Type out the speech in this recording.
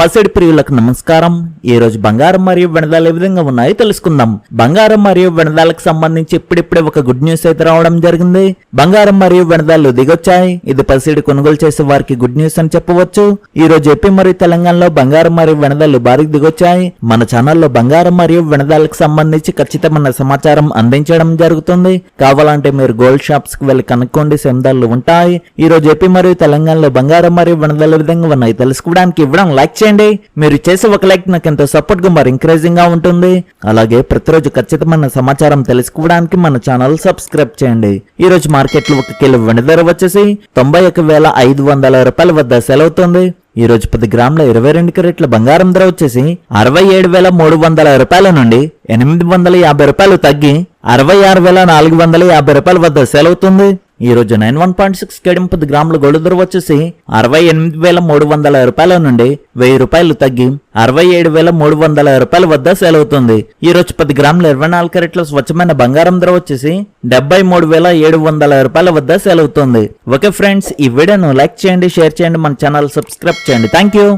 పసిడి ప్రియులకు నమస్కారం. ఈ రోజు బంగారం మరియు వెనదాలు ఏ విధంగా ఉన్నాయో తెలుసుకుందాం. బంగారం మరియు వెనదాలకు సంబంధించి ఇప్పుడిప్పుడే ఒక గుడ్ న్యూస్ అయితే రావడం జరిగింది. బంగారం మరియు వెనదాలు దిగొచ్చాయి. ఇది పసిడి కొనుగోలు చేసే వారికి గుడ్ న్యూస్ అని చెప్పవచ్చు. ఈ రోజు ఏపీ మరియు తెలంగాణలో బంగారం మరియు వెనదాలు భారీగా దిగొచ్చాయి. మన ఛానల్లో బంగారం మరియు వెనదాలకు సంబంధించి ఖచ్చితమైన సమాచారం అందించడం జరుగుతుంది. కావాలంటే మీరు గోల్డ్ షాప్స్కి వెళ్ళి కనుక్కోండి. సెందాలు ఉంటాయి. ఈ రోజు ఏపీ మరియు తెలంగాణలో బంగారం మరియు వెనదాలు విధంగా ఉన్నాయి తెలుసుకోవడానికి ఇవ్వడం లైక్ చేయండి. మీరు చేసే ఒక లైక్ నాకు ఎంతో సపోర్ట్గా మరి ఎంకరేజింగ్గా ఉంటుంది. అలాగే ప్రతిరోజు ఖచ్చితమైన సమాచారం తెలుసుకోవడానికి మన ఛానల్ సబ్స్క్రైబ్ చేయండి. ఈ రోజు మార్కెట్లో ఒక కిలో వెండి ధర వచ్చేసి తొంభై ఒక వేల ఐదు వందల రూపాయల వద్ద సెలవుతుంది. ఈ రోజు పది గ్రాముల ఇరవై రెండు క్యారెట్ల బంగారం ధర వచ్చేసి అరవై ఏడు వేల మూడు వందల రూపాయల నుండి ఎనిమిది వందల యాభై రూపాయలు తగ్గి అరవై ఆరు వేల నాలుగు వందల యాభై రూపాయల వద్ద సెలవుతుంది. ఈ రోజు నైన్ వన్ పాయింట్ సిక్స్ కేడం పది గ్రాముల గోల్డ్ ధర వచ్చేసి అరవై ఎనిమిది వేల మూడు వందల రూపాయల నుండి వెయ్యి రూపాయలు తగ్గి అరవై ఏడు వేల మూడు వందల రూపాయల వద్ద సెలవుతుంది ఈ రోజు పది గ్రాముల ఇరవై నాలుగు క్యారెట్ల స్వచ్ఛమైన బంగారం ధర వచ్చేసి డెబ్బై మూడు వేల ఏడు వందల రూపాయల వద్ద సెలవుతుంది ఓకే ఫ్రెండ్స్ ఈ వీడియోను లైక్ చేయండి షేర్ చేయండి మన ఛానల్ సబ్స్క్రైబ్ చేయండి. Thank you.